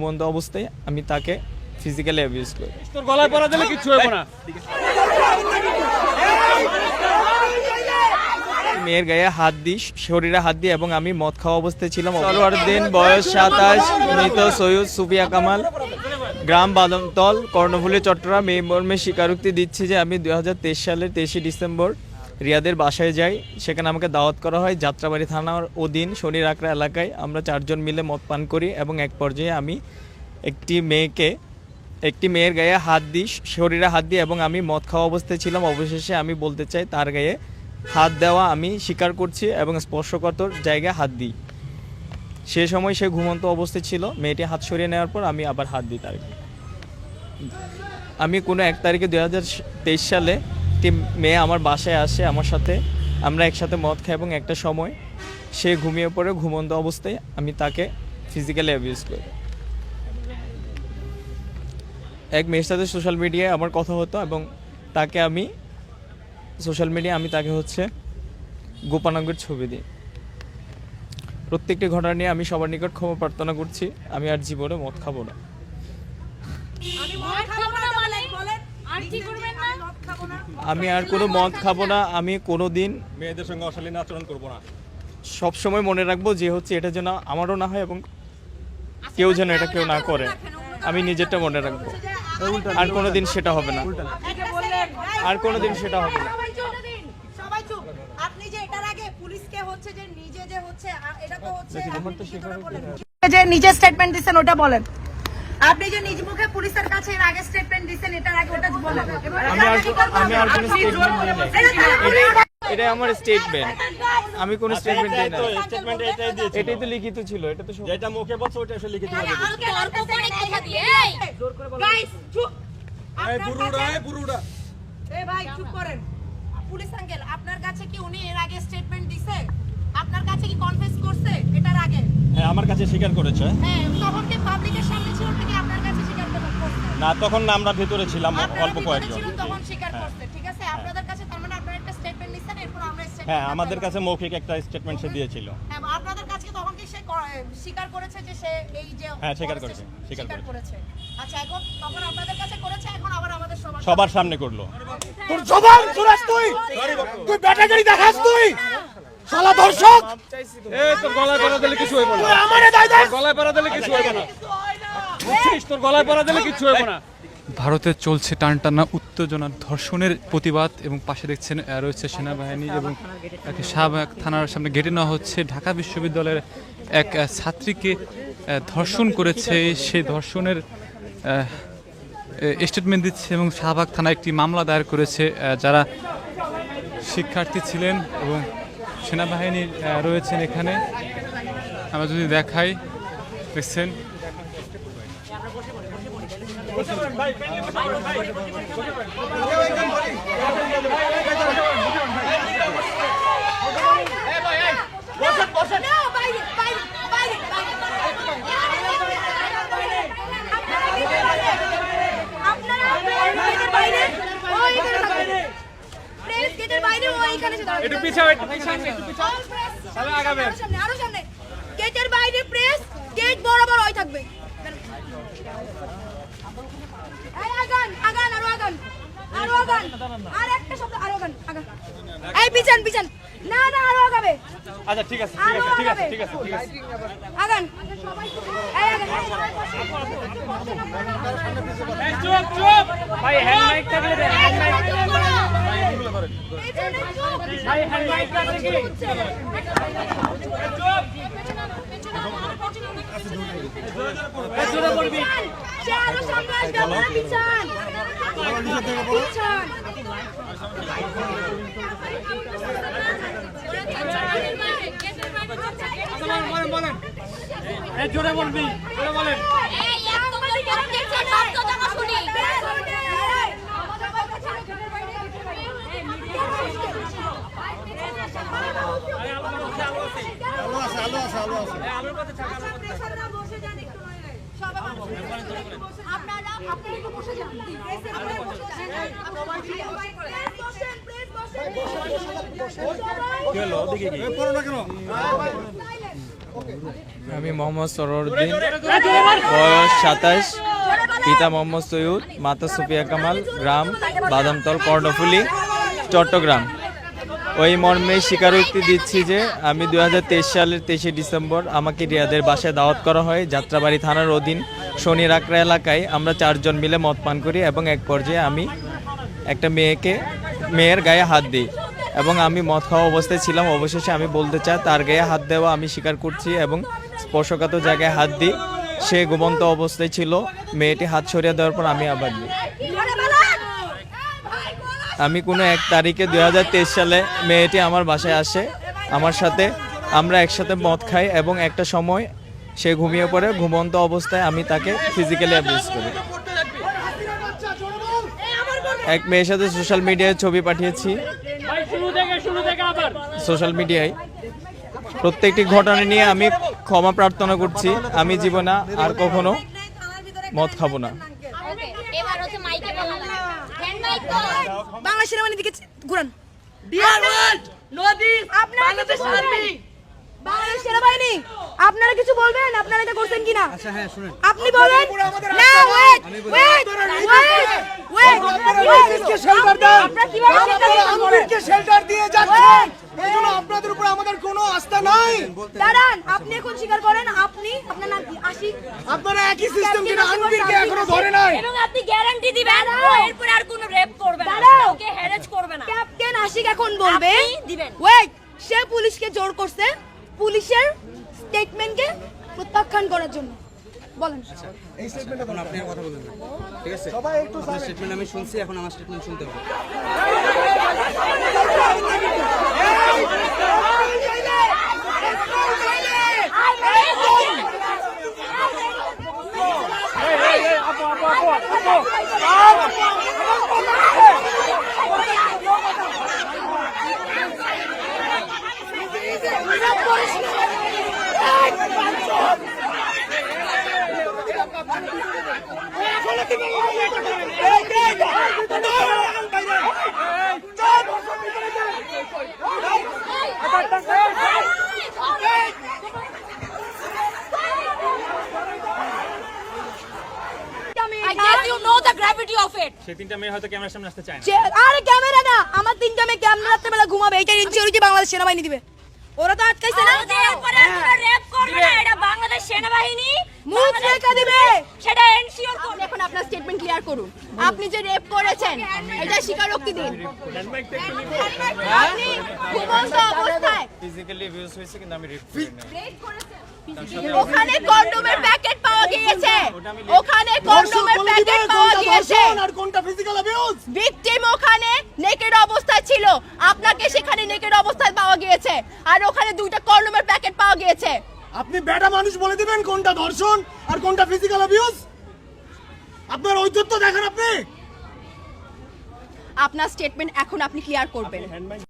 ঘুমন্ত অবস্থায় আমি তাকে ফিজিক্যালি অ্যাবিউজ করি। তোর গলায় পড়া দিলে কিচ্ছু হবে না। মেয়ের গায়ে হাত দিই শরীরে হাত দিই এবং আমি মদ খাওয়া অবস্থায় ছিলাম। সরোয়ার দিন বয়স সাতাশ মৃত সৈয়দ সুফিয়া কামাল। গ্রাম বাদামতল কর্ণফুলী চট্টগ্রাম। এই মর্মে স্বীকারোক্তি দিচ্ছি যে আমি দুই হাজার তেইশ সালের তেইশে ডিসেম্বর রিয়াদের বাসায় যাই, সেখানে আমাকে দাওয়াত করা হয়। যাত্রাবাড়ি থানার অধীন শনির আকড়া এলাকায় আমরা চারজন মিলে মদ পান করি এবং এক পর্যায়ে আমি একটি মেয়েকে, একটি মেয়ের গায়ে হাত দিই, শরীরে হাত দিই এবং আমি মদ খাওয়া অবস্থায় ছিলাম। অবশেষে আমি বলতে চাই, তার গায়ে হাত দেওয়া আমি স্বীকার করছি এবং স্পর্শকাতর জায়গায় হাত দিই। সে সময় সে ঘুমন্ত অবস্থায় ছিল। মেয়েটি হাত সরিয়ে নেওয়ার পর আমি আবার হাত দিই তার আমি কোনো এক তারিখে দু হাজার তেইশ সালে একটি মেয়ে আমার বাসায় আসে আমার সাথে। আমরা একসাথে মদ খাই এবং একটা সময় সে ঘুমিয়ে পড়ে, ঘুমন্ত অবস্থায় আমি তাকে ফিজিক্যালি অ্যাবিউজ করি। এক মেয়ের সাথে সোশ্যাল মিডিয়ায় আমার কথা হতো এবং তাকে আমি সোশ্যাল মিডিয়া আমি তাকে হচ্ছে গোপানাঙ্গের ছবি দিই। প্রত্যেকটি ঘটনা নিয়ে আমি সবার নিকট ক্ষমা প্রার্থনা করছি। আমি আর জীবনে মদ খাব না আমি মদ খাব না মানে বলেন আর কি করবেন না? আমি আর কোনো মদ খাব না আমি কোনো দিন মেয়েদের সঙ্গে অশালীন আচরণ করব না। সবসময় মনে রাখব যে হচ্ছে এটা যেন আমারও না হয় এবং কেউ যেন এটা কেউ না করে। আমি নিজেরটা মনে রাখব। আর কোনো দিন সেটা হবে না। আর কোনো দিন সেটা হবে না। সবাই চুপ। সবাই চুপ। আপনি যে এটার আগে পুলিশকে নিজে যে হচ্ছে আ- এটা তো হচ্ছে আপনি নিজে করে বলেন। যে নিজে স্টেটমেন্ট দিছেন ওটা বলেন। আপনি যে নিজ মুখে পুলিশের কাছে এর আগে স্টেটমেন্ট দিছেন এটার আগে ওটা বলেন। আমি আর কোনো স্টেটমেন্ট এটা আমার স্টেটমেন্ট আমি কোনো স্টেটমেন্ট দিই না স্টেটমেন্ট এটাই দিয়েছে এটাই তো লিখিত ছিল এটা তো যেটা মুখে বলছে ওটা আসলে লিখিত ভাবে তর্ক করে কথা দিয়ে এই। গাইস চুপ। এই আপনার বুড়ুটা কাছে- এই ভাই চুপ করেন। পুলিশ আঙ্কেল আপনার কাছে কি উনি এর আগে স্টেটমেন্ট দিছে? আপনার কাছে কি কনফেস করছে? এটার আগে? হ্যাঁ আমার কাছে স্বীকার করেছে। হ্যাঁ তখন কি পাবলিকের সামনে ছিল নাকি আপনার কাছে স্বীকার করতে না তখন না আমরা ভেতরে ছিলাম অল্প কয়েকজন। তখন স্বীকার করছে ঠিক আছে? আপনাদের কাছে তার মানে আপনারা একটা স্টেটমেন্ট নিছেন এরপর আমরা statement হ্যাঁ আমাদের কাছে মৌখিক একটা স্টেটমেন্ট সে দিয়েছিল। হ্যাঁ আপনাদের কাছে তখন কি সে স্বীকার করেছে যে সে এই যে হ্যাঁ, স্বীকার করেছে, স্বীকার করেছে। আচ্ছা এখন তখন আপনাদের কাছে করেছে এখন আবার আমাদের সবার সবার সামনে করল। তোর জবান তুই! তুই ব্যাটাগিরি দেখাস তুই! শালা দর্শক এ তোর গলায় পড়া দিলে কিছু হইব না। তুই আমারে দেখ গলায় পড়া দিলে কিছু হইব না। বুঝছিস তোর গলায় পড়া দিলে কিছু হইব না। ভারতে চলছে টানটানা উত্তেজনার ধর্ষণের প্রতিবাদ এবং পাশে দেখছেন রয়েছে সেনাবাহিনী এবং তাকে শাহবাগ থানার সামনে গেটে নেওয়া হচ্ছে। ঢাকা বিশ্ববিদ্যালয়ের এক ছাত্রীকে ধর্ষণ করেছে। সেই ধর্ষণের স্টেটমেন্ট দিচ্ছে এবং শাহবাগ থানায় একটি মামলা দায়ের করেছে যারা শিক্ষার্থী ছিলেন এবং সেনাবাহিনী রয়েছেন এখানে। আমরা যদি দেখাই দেখছেন? না বাইরে বাইরে বাইরে বাইরে আপনারা গেটের বাইরে ওই এখানে থাকবেন প্রেস গেটের বাইরে ওই এখানে এসে দাঁড়াবেন একটু পিছাও একটু পিছাও একটু পিছাও। All আগাবেন। আরও সামনে আরও সামনে। গেটের বাইরে প্রেস গেট বরাবর ওই থাকবে। এই আগান আগান আরও আগান আরও আগান। আর একটা শব্দ আরও আগান আগান। এই পিছান পিছান। না না আরও আগাবে আচ্ছা ঠিক আছে ঠিক আছে ঠিক আছে ঠিক আছে ঠিক আছে আগান এই আগান চুপ চুপ ভাই হ্যান্ড মাইক থাকলে হ্যান্ড মাইক ভাই হ্যান্ড মাইক আছে কি জোরে পড়বি জোরে বলবি জোরে বলেন এই এত বড় কেন দেখছেন শব্দ জানা শুনি আপনারা আপনারা একটু বসে যান আপনারা বসে যান আপনারা বসেন প্লিজ বসেন কি হলো ওদিকে কি পড়ো না কেন আমি মোহাম্মদ সরোরউদ্দিন, বয়স সাতাশ, পিতা মোহাম্মদ সৈয়দ, মাতা সুফিয়া কামাল, গ্রাম বাদামতল, কর্ণফুলি, চট্টগ্রাম। ওই মর্মে স্বীকারোক্তি দিচ্ছি যে আমি দু হাজার তেইশ সালের তেইশে ডিসেম্বর আমাকে রিয়াদের বাসায় দাওয়াত করা হয়, যাত্রাবাড়ি থানার অধীন। শনি রাকড়া এলাকায় আমরা চারজন মিলে মদ পান করি এবং এক পর্যায়ে আমি একটা মেয়েকে, মেয়ের গায়ে হাত দিই এবং আমি মদ খাওয়া অবস্থায় ছিলাম। অবশেষে আমি বলতে চাই, তার গায়ে হাত দেওয়া আমি স্বীকার করছি এবং স্পর্শকাত জায়গায় হাত দিই। সে ঘুমন্ত অবস্থায় ছিল। মেয়েটি হাত সরিয়ে দেওয়ার পর আমি আবার দিই। আমি কোনো এক তারিখে দু হাজার তেইশ সালে মেয়েটি আমার বাসায় আসে। আমার সাথে আমরা একসাথে মদ খাই এবং একটা সময় সে ঘুমিয়ে পড়ে ঘুমন্ত অবস্থায় আমি তাকে ফিজিক্যালি অ্যাবিউজ করি। এক মেয়ের সাথে সোশ্যাল মিডিয়ায় ছবি পাঠিয়েছি। সোশ্যাল মিডিয়ায় প্রত্যেকটি ঘটনা নিয়ে আমি ক্ষমা প্রার্থনা করছি। আমি জীবনে আর কখনো মদ খাব না। বলা সেনাবাহিনীর দিকে ঘুরান। বাংলাদেশ বাংলাদেশ সেনাবাহিনী আপনারা কিছু বলবেন? আপনারা এটা করছেন কিনা? আচ্ছা হ্যাঁ শুনেন। আপনি বলেন। না ওয়েট ওয়েট ওয়েট ওয়েট আমাদেরকে শেল্টার দেন আপনারা কীভাবে আপনারা সেটা করেন আমাদেরকে শেল্টার দিয়ে যাচ্ছেন এই আপনাদের উপর আমাদের কোনো আস্থা নাই। দাঁড়ান আপনি এখন স্বীকার করেন আপনি আপনার নাম কি? আশিক? আপনারা একই সিস্টেম যেটা আনবিরকে এখনও ধরে নাই? এবং আপনি গ্যারান্টি দিবেন ও এরপরে আর কোনো রেপ করবে না। ওকে হ্যারেজ করবে না। ক্যাপ্টেন আশিক এখন বলবে আপনি দিবেন। ওয়েট সে পুলিশকে জোর করছে। পুলিশের স্টেটমেন্টকে প্রত্যাখ্যান করার জন্য। বলেন। সবাই একটু স্টেটমেন্ট আমি শুনছি এখন আমার স্টেটমেন্ট শুনতে হবে। সেই তিনটা মেয়ে হয়তো ক্যামেরার সামনে আসতে চায় না। আরে ক্যামেরা না! আমার তিনটা মেয়ে ক্যামেরা রাত্রেবেলা ঘুমাবে এইটা ইনসিউরিটি বাংলাদেশ সেনাবাহিনী দিবে। ওরা তো আটকাইছে না? এরপরে আর করবে না এটা বাংলাদেশ সেনাবাহিনী। মুখ রেখা দিবে! সেটা এনশিওর করবে। এখন আপনার স্টেটমেন্ট ক্লিয়ার করুন। আপনি যে রেপ করেছেন এটা স্বীকারোক্তি দিন। আপনি ঘুমন্ত অবস্থায়। ফিজিক্যালি অ্যাবিউজ হয়েছে কিন্তু আমি রেপ করি ওখানে কন্ডোমের প্যাকেট পাওয়া গিয়েছে ওখানে কন্ডোমের প্যাকেট পাওয়া গিয়েছে। আর কোনটা ফিজিক্যাল অ্যাবিউজ ভিকটিম ওখানে নেকেড অবস্থায় ছিল। আপনাকে সেখানে নেকেড অবস্থায় পাওয়া গিয়েছে। আর ওখানে দুইটা কন্ডোমের প্যাকেট পাওয়া গিয়েছে। আপনি বেটা মানুষ বলে দিবেন কোনটা ধর্ষণ আর কোনটা ফিজিক্যাল অ্যাবিউজ আপনার ঔদ্ধত্য দেখেন আপনি। আপনার স্টেটমেন্ট এখন আপনি ক্লিয়ার করবেন।